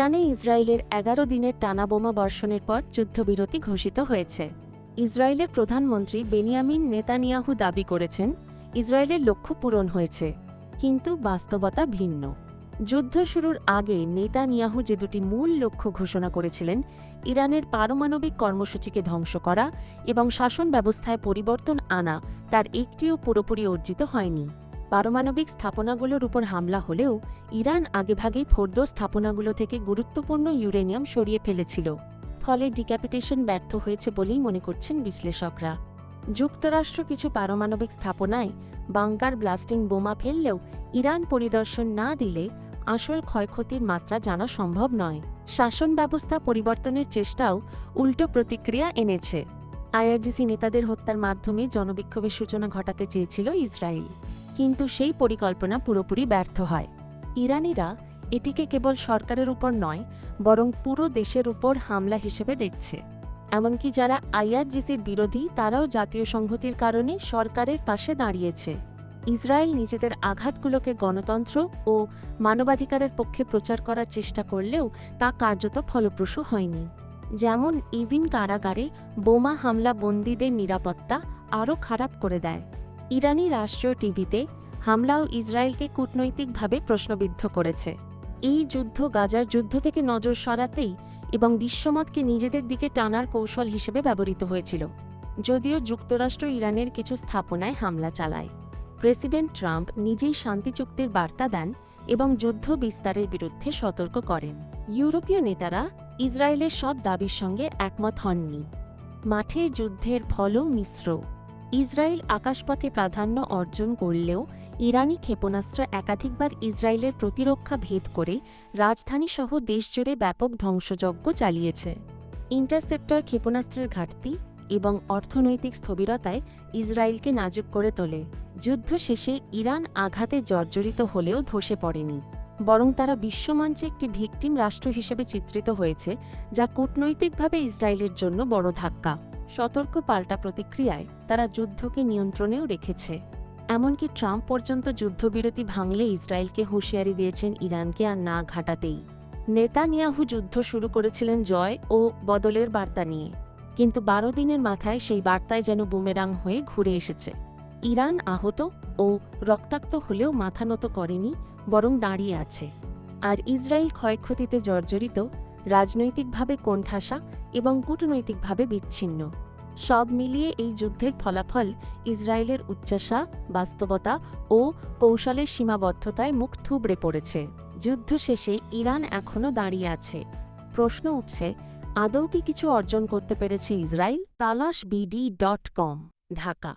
ইরানে ইসরায়েলের এগারো দিনের টানা বোমা বর্ষণের পর যুদ্ধবিরতি ঘোষিত হয়েছে। ইসরায়েলের প্রধানমন্ত্রী বেনিয়ামিন নেতানিয়াহু দাবি করেছেন, ইসরায়েলের লক্ষ্য পূরণ হয়েছে, কিন্তু বাস্তবতা ভিন্ন। যুদ্ধ শুরুর আগে নেতানিয়াহু যে দুটি মূল লক্ষ্য ঘোষণা করেছিলেন, ইরানের পারমাণবিক কর্মসূচিকে ধ্বংস করা এবং শাসন ব্যবস্থায় পরিবর্তন আনা, তার একটিও পুরোপুরি অর্জিত হয়নি। পারমাণবিক স্থাপনাগুলোর উপর হামলা হলেও ইরান আগেভাগেই ফোর্দ স্থাপনাগুলো থেকে গুরুত্বপূর্ণ ইউরেনিয়াম সরিয়ে ফেলেছিল, ফলে ডিক্যাপিটেশন ব্যর্থ হয়েছে বলেই মনে করছেন বিশ্লেষকরা। যুক্তরাষ্ট্র কিছু পারমাণবিক স্থাপনায় বাংকার ব্লাস্টিং বোমা ফেললেও ইরান পরিদর্শন না দিলে আসল ক্ষয়ক্ষতির মাত্রা জানা সম্ভব নয়। শাসন ব্যবস্থা পরিবর্তনের চেষ্টাও উল্টো প্রতিক্রিয়া এনেছে। আইআরজিসি নেতাদের হত্যার মাধ্যমে জনবিক্ষোভের সূচনা ঘটাতে চেয়েছিল ইসরায়েল। কিন্তু সেই পরিকল্পনা পুরোপুরি ব্যর্থ হয়। ইরানিরা এটিকে কেবল সরকারের উপর নয়, বরং পুরো দেশের উপর হামলা হিসেবে দেখছে। এমনকি যারা আইআরজিসির বিরোধী, তারাও জাতীয় সংহতির কারণে সরকারের পাশে দাঁড়িয়েছে। ইসরায়েল নিজেদের আঘাতগুলোকে গণতন্ত্র ও মানবাধিকারের পক্ষে প্রচার করার চেষ্টা করলেও তা কার্যত ফলপ্রসূ হয়নি। যেমন ইভিন কারাগারে বোমা হামলা বন্দীদের নিরাপত্তা আরও খারাপ করে দেয়। ইরানি রাষ্ট্রীয় টিভিতে হামলাও ইসরায়েলকে কূটনৈতিকভাবে প্রশ্নবিদ্ধ করেছে। এই যুদ্ধ গাজার যুদ্ধ থেকে নজর সরাতেই এবং বিশ্বমতকে নিজেদের দিকে টানার কৌশল হিসেবে ব্যবহৃত হয়েছিল, যদিও যুক্তরাষ্ট্র ইরানের কিছু স্থাপনায় হামলা চালায়। প্রেসিডেন্ট ট্রাম্প নিজেই শান্তি চুক্তির বার্তা দেন এবং যুদ্ধ বিস্তারের বিরুদ্ধে সতর্ক করেন। ইউরোপীয় নেতারা ইসরায়েলের সব দাবির সঙ্গে একমত হননি। মাঠে যুদ্ধের ফলও মিশ্র। ইসরায়েল আকাশপথে প্রাধান্য অর্জন করলেও ইরানি ক্ষেপণাস্ত্র একাধিকবার ইসরায়েলের প্রতিরক্ষা ভেদ করে রাজধানীসহ দেশজুড়ে ব্যাপক ধ্বংসযজ্ঞ চালিয়েছে। ইন্টারসেপ্টর ক্ষেপণাস্ত্রের ঘাটতি এবং অর্থনৈতিক স্থবিরতায় ইসরায়েলকে নাজুক করে তোলে। যুদ্ধ শেষে ইরান আঘাতে জর্জরিত হলেও ধসে পড়েনি। বরং তারা বিশ্বমঞ্চে একটি ভিকটিম রাষ্ট্র হিসেবে চিত্রিত হয়েছে, যা কূটনৈতিকভাবে ইসরায়েলের জন্য বড় ধাক্কা। সতর্ক পাল্টা প্রতিক্রিয়ায় তারা যুদ্ধকে নিয়ন্ত্রণেও রেখেছে। এমনকি ট্রাম্প পর্যন্ত যুদ্ধবিরতি ভাঙলে ইসরায়েলকে হুঁশিয়ারি দিয়েছেন ইরানকে আর না ঘাটাতেই। নেতানিয়াহু যুদ্ধ শুরু করেছিলেন জয় ও বদলের বার্তা নিয়ে। কিন্তু বারো দিনের মাথায় সেই বার্তায় যেন বুমেরাং হয়ে ঘুরে এসেছে। ইরান আহত ও রক্তাক্ত হলেও মাথা নত করেনি, বরং দাঁড়িয়ে আছে। আর ইসরায়েল ক্ষয়ক্ষতিতে জর্জরিত, রাজনৈতিকভাবে কোণঠাসা এবং কূটনৈতিকভাবে বিচ্ছিন্ন। সব মিলিয়ে এই যুদ্ধের ফলাফল ইসরায়েলের উচ্চাসা বাস্তবতা ও কৌশলের সীমাবদ্ধতায় মুখ থুবড়ে পড়েছে। যুদ্ধ শেষে ইরান এখনও দাঁড়িয়ে আছে। প্রশ্ন উঠছে, আদৌ কি কিছু অর্জন করতে পেরেছে ইসরায়েল? তালাশ বিডি ডট কম, ঢাকা।